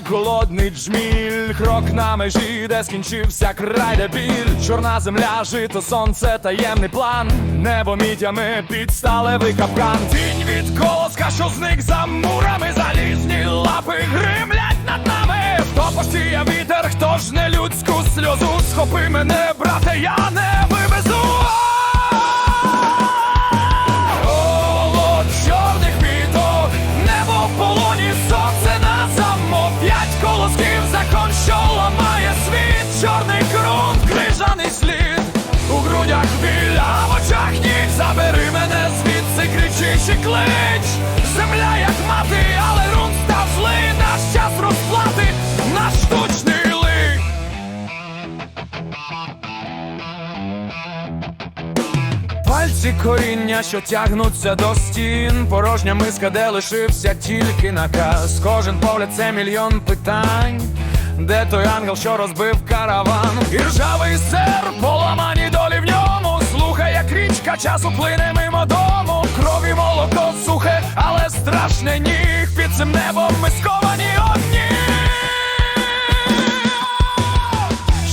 як голодний джміль, крок на межі, де скінчився край, де біль. Чорна земля, жито, сонце, таємний план. Небо мітями під сталевий капкан. Тінь від колоска, що зник за мурами, залізні лапи гримлять над нами. Хто постія вітер, хто ж не людську сльозу, схопи мене, брате, я не і клич Земля як мати, але ґрунт став злий Наш час розплати, наш штучний лик Пальці коріння, що тягнуться до стін, порожня миска, де лишився тільки наказ. Кожен погляд це мільйон питань. Де той ангел, що розбив караван? І ржавий сер, поламані долі в ньому. Слухай, як річка часу плине мимо дому. Крові молоко сухе, але страшне ніг. Під цим небом ми сковані одні.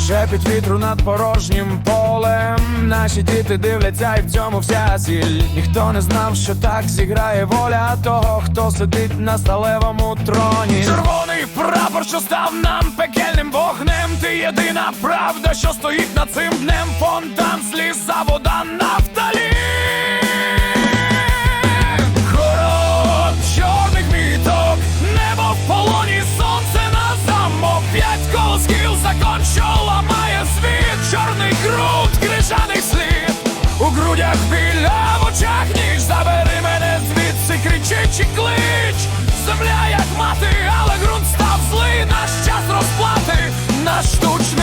Шепіт вітру над порожнім полем. Наші діти дивляться, і в цьому вся сіль. Ніхто не знав, що так зіграє воля того, хто сидить на сталевому троні. Червоний прапор, що став нам пекельним вогнем. Ти єдина правда, що стоїть над цим днем. Фонтан сліз, вода закон, що ламає світ, чорний крут, крижаний слід, у грудях біля в очах ніж забери мене звідси, кричить і клич, земля як мати, але ґрунт став злий, наш час розплати, наш штучний